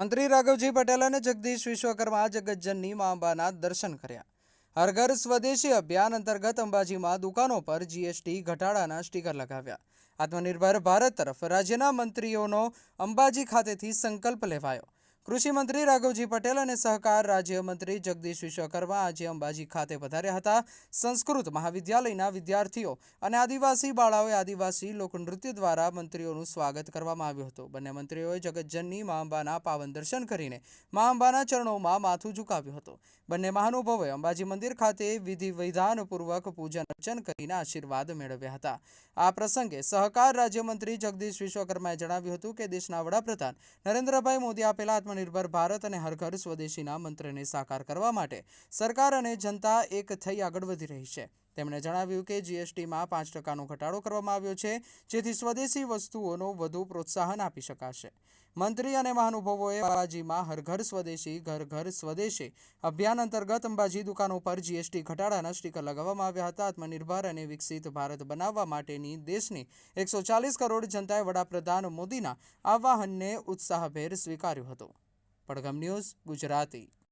મંત્રી રાઘવજી પટેલ અને જગદીશ વિશ્વકર્મા જગતજનની મા અંબાના દર્શન કર્યા. હર ઘર સ્વદેશી અભિયાન અંતર્ગત અંબાજીમાં દુકાનો પર જીએસટી ઘટાડાના સ્ટીકર લગાવ્યા. આત્મનિર્ભર ભારત તરફ રાજ્યના મંત્રીઓનો અંબાજી ખાતેથી સંકલ્પ લેવાયો. કૃષિ મંત્રી રાઘવજી પટેલ અને સહકાર રાજ્યમંત્રી જગદીશ વિશ્વકર્મા આજે અંબાજી ખાતે પધાર્યા હતા. સંસ્કૃત મહાવિદ્યાલયના વિદ્યાર્થીઓ અને આદિવાસી બાળાઓએ આદિવાસી લોકનૃત્ય દ્વારા મંત્રીઓનું સ્વાગત કરવામાં આવ્યું હતું. બંને મંત્રીઓએ જગતજનની મા અંબાના પાવન દર્શન કરીને મા અંબાના ચરણોમાં માથું ઝુકાવ્યું હતું. બંને મહાનુભાવોએ અંબાજી મંદિર ખાતે વિધિ વિધાનપૂર્વક પૂજન અર્ચન કરીને આશીર્વાદ મેળવ્યા હતા. આ પ્રસંગે સહકાર રાજ્યમંત્રી જગદીશ વિશ્વકર્માએ જણાવ્યું હતું કે દેશના વડાપ્રધાન નરેન્દ્રભાઈ મોદી આપેલા આત્મનિર્ભર ભારત અને હર ઘર સ્વદેશીના મંત્રને સાકાર કરવા માટે સરકાર અને જનતા એક થઈ આગળ વધી રહી છે. તેમણે જણાવ્યું કે જીએસટીમાં પાંચ ટકાનો ઘટાડો કરવામાં આવ્યો છે, જેથી સ્વદેશી વસ્તુઓનો વધુ પ્રોત્સાહન આપી શકાશે. મંત્રી અને મહાનુભાવોએ અંબાજીમાં હર ઘર સ્વદેશી, ઘર ઘર સ્વદેશી અભિયાન અંતર્ગત અંબાજી દુકાનો પર જીએસટી ઘટાડાના સ્ટીકર લગાવવામાં આવ્યા હતા. આત્મનિર્ભર અને વિકસિત ભારત બનાવવા માટેની દેશની એકસો ચાલીસ કરોડ જનતાએ વડાપ્રધાન મોદીના આહ્વાનને ઉત્સાહભેર સ્વીકાર્યું હતું. પડઘમ ન્યૂઝ ગુજરાતી